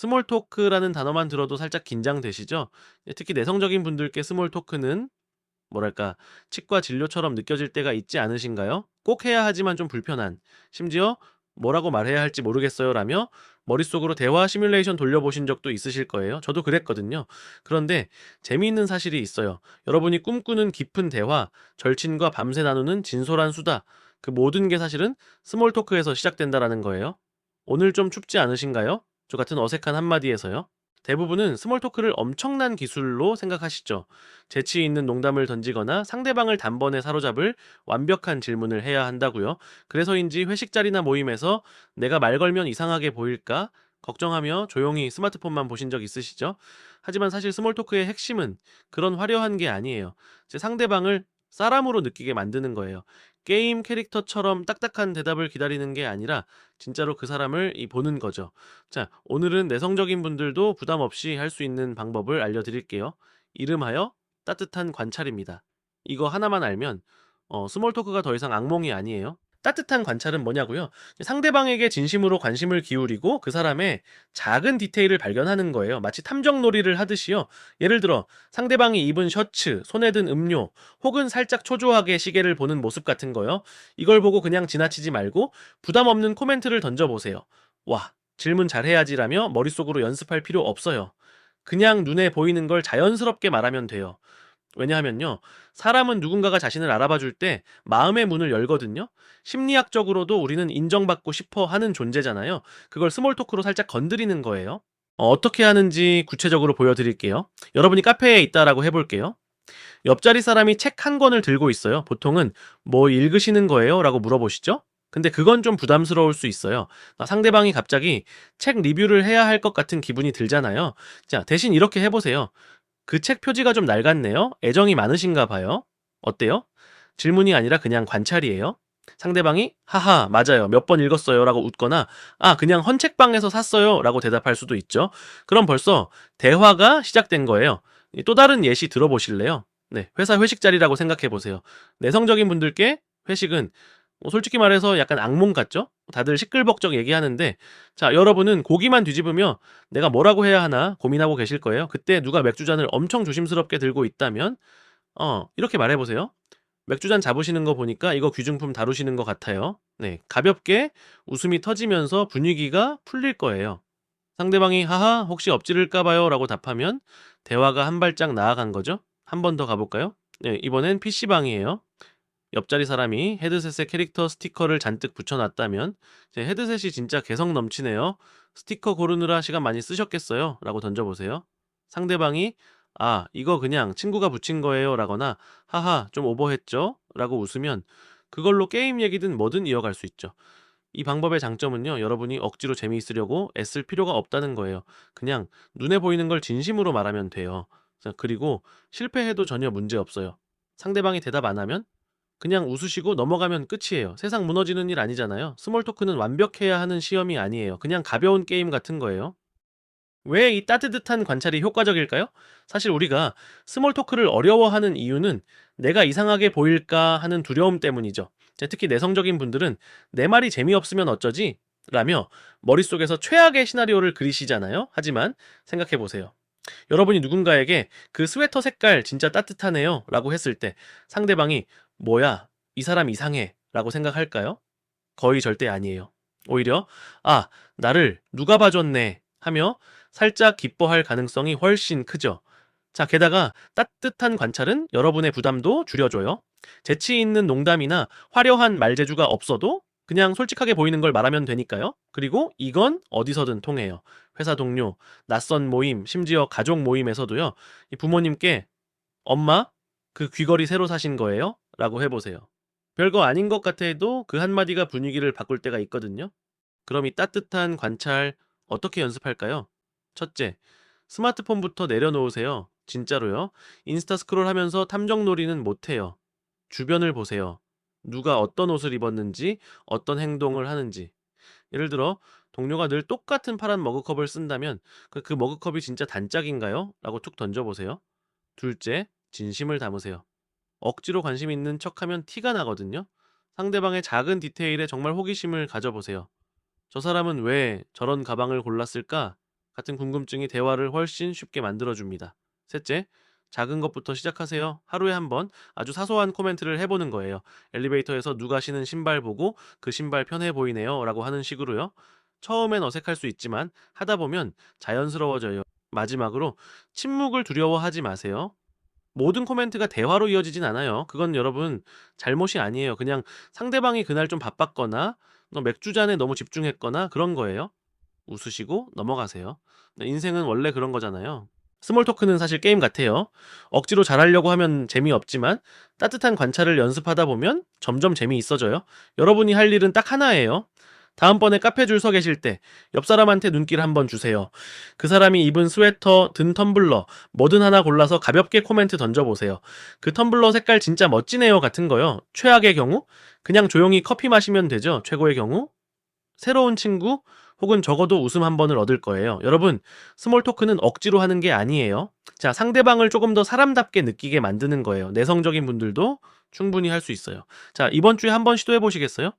스몰 토크라는 단어만 들어도 살짝 긴장되시죠? 예, 특히 내성적인 분들께 스몰 토크는 뭐랄까 치과 진료처럼 느껴질 때가 있지 않으신가요? 꼭 해야 하지만 좀 불편한 심지어 뭐라고 말해야 할지 모르겠어요 라며 머릿속으로 대화 시뮬레이션 돌려보신 적도 있으실 거예요. 저도 그랬거든요. 그런데 재미있는 사실이 있어요. 여러분이 꿈꾸는 깊은 대화, 절친과 밤새 나누는 진솔한 수다, 그 모든 게 사실은 스몰 토크에서 시작된다라는 거예요. 오늘 좀 춥지 않으신가요? 저 같은 어색한 한마디에서요. 대부분은 스몰 토크를 엄청난 기술로 생각하시죠. 재치 있는 농담을 던지거나 상대방을 단번에 사로잡을 완벽한 질문을 해야 한다고요. 그래서인지 회식 자리나 모임에서 내가 말 걸면 이상하게 보일까 걱정하며 조용히 스마트폰만 보신 적 있으시죠? 하지만 사실 스몰 토크의 핵심은 그런 화려한 게 아니에요. 제 상대방을 사람으로 느끼게 만드는 거예요. 게임 캐릭터처럼 딱딱한 대답을 기다리는 게 아니라 진짜로 그 사람을 이 보는 거죠. 자, 오늘은 내성적인 분들도 부담 없이 할 수 있는 방법을 알려드릴게요. 이름하여 따뜻한 관찰입니다. 이거 하나만 알면 어, 스몰 토크가 더 이상 악몽이 아니에요. 따뜻한 관찰은 뭐냐고요? 상대방에게 진심으로 관심을 기울이고 그 사람의 작은 디테일을 발견하는 거예요. 마치 탐정 놀이를 하듯이요. 예를 들어 상대방이 입은 셔츠, 손에 든 음료, 혹은 살짝 초조하게 시계를 보는 모습 같은 거요. 이걸 보고 그냥 지나치지 말고 부담 없는 코멘트를 던져보세요. 와, 질문 잘해야지라며 머릿속으로 연습할 필요 없어요. 그냥 눈에 보이는 걸 자연스럽게 말하면 돼요. 왜냐하면요. 사람은 누군가가 자신을 알아봐 줄 때 마음의 문을 열거든요. 심리학적으로도 우리는 인정받고 싶어 하는 존재잖아요. 그걸 스몰 토크로 살짝 건드리는 거예요. 어, 떻게 하는지 구체적으로 보여드릴게요. 여러분이 카페에 있다라고 해볼게요. 옆자리 사람이 책 한 권을 들고 있어요. 보통은 뭐 읽으시는 거예요? 라고 물어보시죠? 근데 그건 좀 부담스러울 수 있어요. 아, 상대방이 갑자기 책 리뷰를 해야 할 것 같은 기분이 들잖아요. 자, 대신 이렇게 해보세요. 그 책 표지가 좀 낡았네요. 애정이 많으신가 봐요. 어때요? 질문이 아니라 그냥 관찰이에요. 상대방이 하하 맞아요 몇 번 읽었어요 라고 웃거나 아 그냥 헌책방에서 샀어요 라고 대답할 수도 있죠 그럼 벌써 대화가 시작된 거예요 또 다른 예시 들어보실래요 네 회사 회식 자리라고 생각해 보세요 내성적인 분들께 회식은 뭐 솔직히 말해서 약간 악몽 같죠 다들 시끌벅적 얘기하는데 자 여러분은 고기만 뒤집으며 내가 뭐라고 해야 하나 고민하고 계실 거예요 그때 누가 맥주잔을 엄청 조심스럽게 들고 있다면 어 이렇게 말해보세요 맥주잔 잡으시는 거 보니까 이거 귀중품 다루시는 것 같아요. 네, 가볍게 웃음이 터지면서 분위기가 풀릴 거예요. 상대방이 하하 혹시 엎지를까 봐요 라고 답하면 대화가 한 발짝 나아간 거죠. 한 번 더 가볼까요? 네, 이번엔 PC방이에요. 옆자리 사람이 헤드셋에 캐릭터 스티커를 잔뜩 붙여놨다면 제 헤드셋이 진짜 개성 넘치네요. 스티커 고르느라 시간 많이 쓰셨겠어요? 라고 던져보세요. 상대방이 아, 이거 그냥 친구가 붙인 거예요 라거나 하하, 좀 오버했죠? 라고 웃으면 그걸로 게임 얘기든 뭐든 이어갈 수 있죠. 이 방법의 장점은요, 여러분이 억지로 재미있으려고 애쓸 필요가 없다는 거예요. 그냥 눈에 보이는 걸 진심으로 말하면 돼요. 자, 그리고 실패해도 전혀 문제 없어요. 상대방이 대답 안 하면 그냥 웃으시고 넘어가면 끝이에요. 세상 무너지는 일 아니잖아요. 스몰 토크는 완벽해야 하는 시험이 아니에요. 그냥 가벼운 게임 같은 거예요. 왜 이 따뜻한 관찰이 효과적일까요? 사실 우리가 스몰 토크를 어려워하는 이유는 내가 이상하게 보일까 하는 두려움 때문이죠. 특히 내성적인 분들은 내 말이 재미없으면 어쩌지? 라며 머릿속에서 최악의 시나리오를 그리시잖아요. 하지만 생각해 보세요. 여러분이 누군가에게 그 스웨터 색깔 진짜 따뜻하네요. 라고 했을 때 상대방이 뭐야, 이 사람 이상해. 라고 생각할까요? 거의 절대 아니에요. 오히려, 아, 나를 누가 봐줬네. 하며 살짝 기뻐할 가능성이 훨씬 크죠. 자, 게다가 따뜻한 관찰은 여러분의 부담도 줄여줘요. 재치 있는 농담이나 화려한 말재주가 없어도 그냥 솔직하게 보이는 걸 말하면 되니까요. 그리고 이건 어디서든 통해요. 회사 동료, 낯선 모임, 심지어 가족 모임에서도요. 부모님께 엄마, 그 귀걸이 새로 사신 거예요? 라고 해보세요. 별거 아닌 것 같아도 그 한마디가 분위기를 바꿀 때가 있거든요. 그럼 이 따뜻한 관찰 어떻게 연습할까요? 첫째, 스마트폰부터 내려놓으세요. 진짜로요. 인스타 스크롤 하면서 탐정 놀이는 못해요. 주변을 보세요. 누가 어떤 옷을 입었는지, 어떤 행동을 하는지. 예를 들어, 동료가 늘 똑같은 파란 머그컵을 쓴다면 그, 그 머그컵이 진짜 단짝인가요? 라고 툭 던져보세요. 둘째, 진심을 담으세요. 억지로 관심 있는 척하면 티가 나거든요. 상대방의 작은 디테일에 정말 호기심을 가져보세요. 저 사람은 왜 저런 가방을 골랐을까? 같은 궁금증이 대화를 훨씬 쉽게 만들어줍니다. 셋째, 작은 것부터 시작하세요. 하루에 한 번 아주 사소한 코멘트를 해보는 거예요. 엘리베이터에서 누가 신은 신발 보고 그 신발 편해 보이네요. 라고 하는 식으로요. 처음엔 어색할 수 있지만 하다 보면 자연스러워져요. 마지막으로 침묵을 두려워하지 마세요. 모든 코멘트가 대화로 이어지진 않아요. 그건 여러분 잘못이 아니에요. 그냥 상대방이 그날 좀 바빴거나 너 맥주 잔에 너무 집중했거나 그런 거예요. 웃으시고 넘어가세요. 네, 인생은 원래 그런 거잖아요. 스몰 토크는 사실 게임 같아요. 억지로 잘하려고 하면 재미없지만 따뜻한 관찰을 연습하다 보면 점점 재미있어져요. 여러분이 할 일은 딱 하나예요. 다음번에 카페 줄 서 계실 때 옆 사람한테 눈길 한번 주세요. 그 사람이 입은 스웨터, 든 텀블러, 뭐든 하나 골라서 가볍게 코멘트 던져보세요. 그 텀블러 색깔 진짜 멋지네요 같은 거요. 최악의 경우? 그냥 조용히 커피 마시면 되죠. 최고의 경우? 새로운 친구? 혹은 적어도 웃음 한 번을 얻을 거예요. 여러분, 스몰 토크는 억지로 하는 게 아니에요. 자, 상대방을 조금 더 사람답게 느끼게 만드는 거예요. 내성적인 분들도 충분히 할 수 있어요. 자, 이번 주에 한번 시도해 보시겠어요?